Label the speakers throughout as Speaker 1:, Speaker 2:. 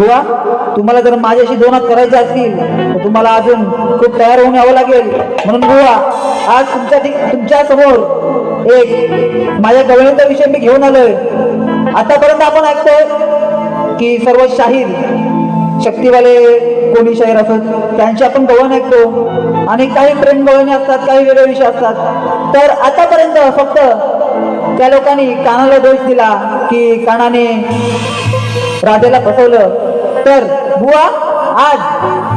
Speaker 1: बुवा तुम्हाला जर माझ्याशी दोनात करायचे असतील तर तुम्हाला अजून खूप तयार होऊन यावं लागेल. म्हणून बुवा आज तुमच्या तुमच्यासमोर एक माझ्या गवळीचा विषय मी घेऊन आलोय. आतापर्यंत आपण ऐकतोय की सर्व शाहीर शक्तीवाले कोणी शाहीर असत त्यांची आपण गवळण ऐकतो. आणि काही प्रेम गवळणी असतात काही वेगळे विषय असतात. तर आतापर्यंत फक्त त्या लोकांनी कानाला दोष दिला की कानाने राधेला फसवलं. तर बुवा आज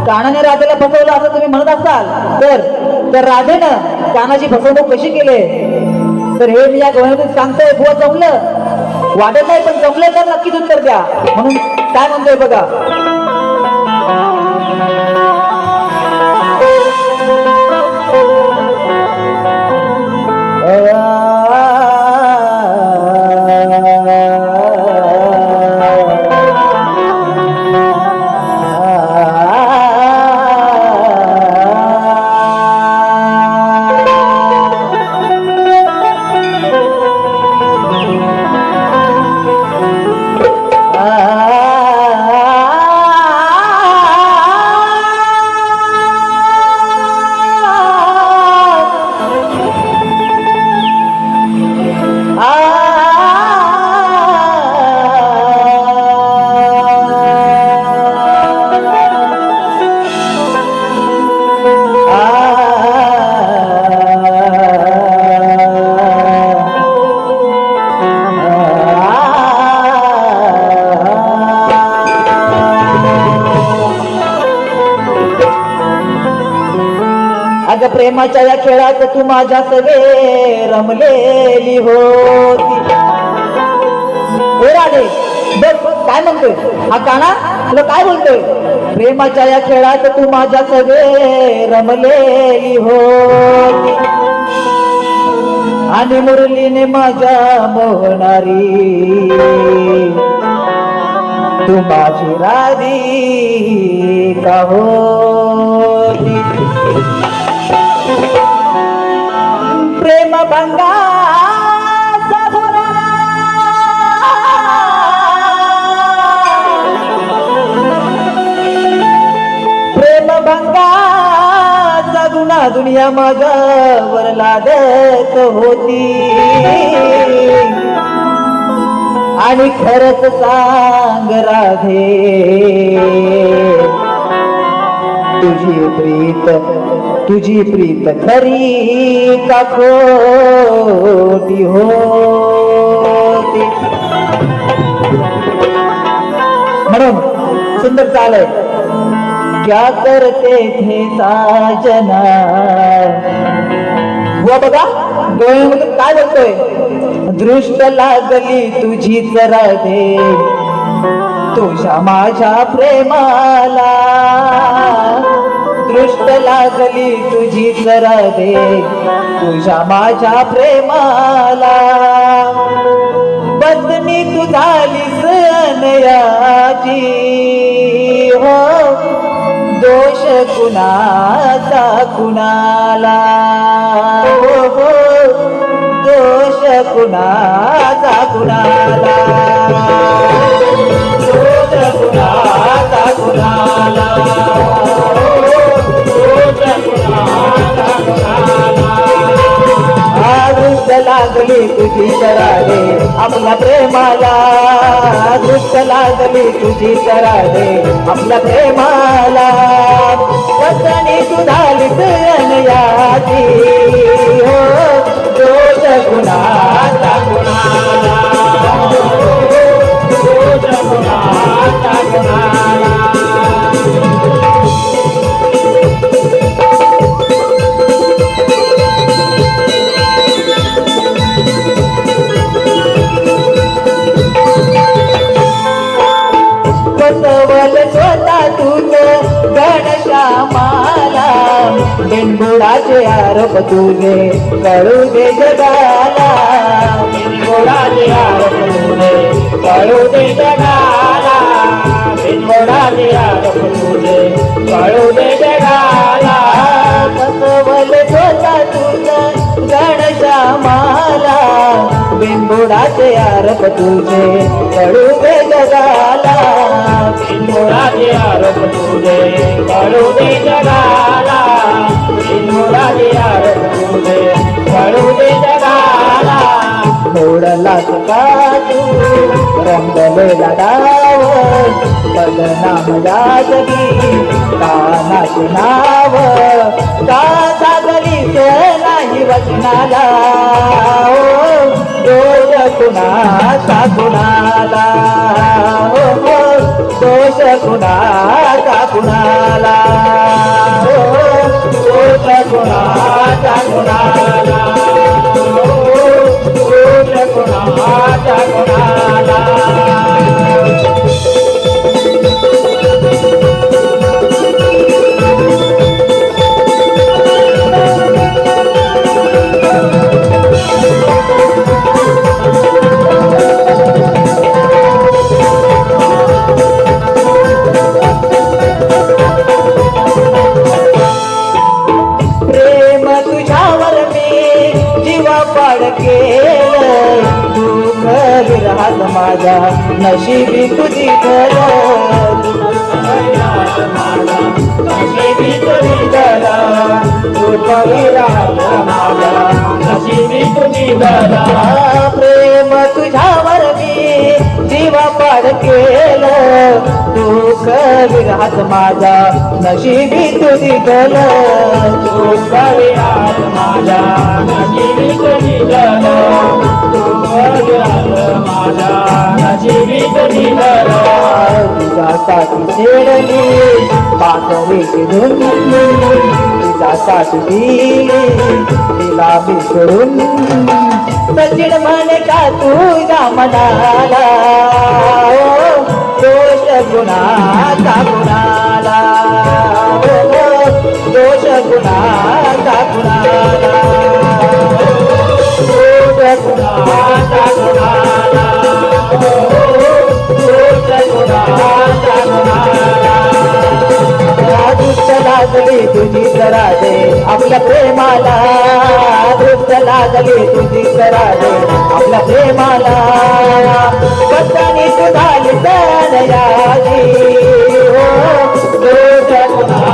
Speaker 1: कानाने राधेला फसवलं असं तुम्ही म्हणत असाल तर तर राधेनं कानाची फसवणूक कशी केली? तर हे मी या गवळणीतून सांगतोय बुवा जमलं. वाटत नाही पण जमलं तर नक्कीच उत्तर द्या. म्हणून काय म्हणतोय बघा? प्रेमाच्या या खेळात तू माझ्या सगळे रमलेली होती. हे राधे बघ काय म्हणतोय? हा काना तुला काय बोलतोय? प्रेमाच्या या खेळात तू माझ्या सगळे रमलेली होती. आणि मुरलीने माझ्या मोहणारी तू माझी राधी का होती? प्रेम भंगा प्रेम भंगा गुन्हा दुनिया माझ्यावर लादत होती। आणि खरंच सांग राधे तुझी प्रीत तुझी प्रीत खरी का खोटी होती? म्हणून सुंदर चालय. क्या करते थे साजना? हुआ बघा डोळ्यामधून काय बोलतोय दृष्ट लागली तुझी राधे तुझ्या माझ्या प्रेमाला. दृष्ट लागली तुझी राधे तुझ्या माझ्या प्रेमाला. बदनी तू झालीस अनयाची. हो दोष कुणाचा कुणाला? हो हो दोष कुणाचा कुणाला? दोष कुणाचा कुणाला? लागली तुझी कराडे आपल्या प्रेमाला दृष्ट लागली तुझी कराडे आपल्या प्रेमाला वसणी सुधारित अनयाची. हो दोष गुणा बिनबुडाचे आरोप तुझे कळू दे जगाला बिनबुडाचे आरोप तुझे कळू दे जगाला. बिंबुडाचे आरोप तुझे कळू दे जगाला. बिंबुडाचे आरोप तुझे कळू दे जगाला.
Speaker 2: बिंबुडाचे आरोप तुझे कळू दे जगाला.
Speaker 1: मोडला का तू? रंगलेला डाव. बदनाम जागली कानाचे नाव. का सागरी नाही वचनाला. दोष कुणाचा कुणाला? हो, हो, ओ, दोष कुणाचा कुणाला? हो, दोष कुणाचा कुणाला? विरहात माझा नशिबी तुझी घर
Speaker 2: नशिबी तुझी गला नशिबी तुझी गला
Speaker 1: प्रेम तुझ्यावर मी जीव पाड केलं. दुःख विरहात माझा नशिबी तुझी गल
Speaker 2: दुःख विराट विराट माझा नशिबी
Speaker 1: तुझ्यासाठी छेडली पातळीची धुन तुझ्यासाठी तिला मी सचिन म्हणे का तू मनाला? दोष गुणाचा गुणाला. हो, हो, दोष गुणा आपल्या प्रेमाला दृष्ट लागले तुझी कराले आपल्या प्रेमाला कसानी तुझाली तनयाली हो कुणाला?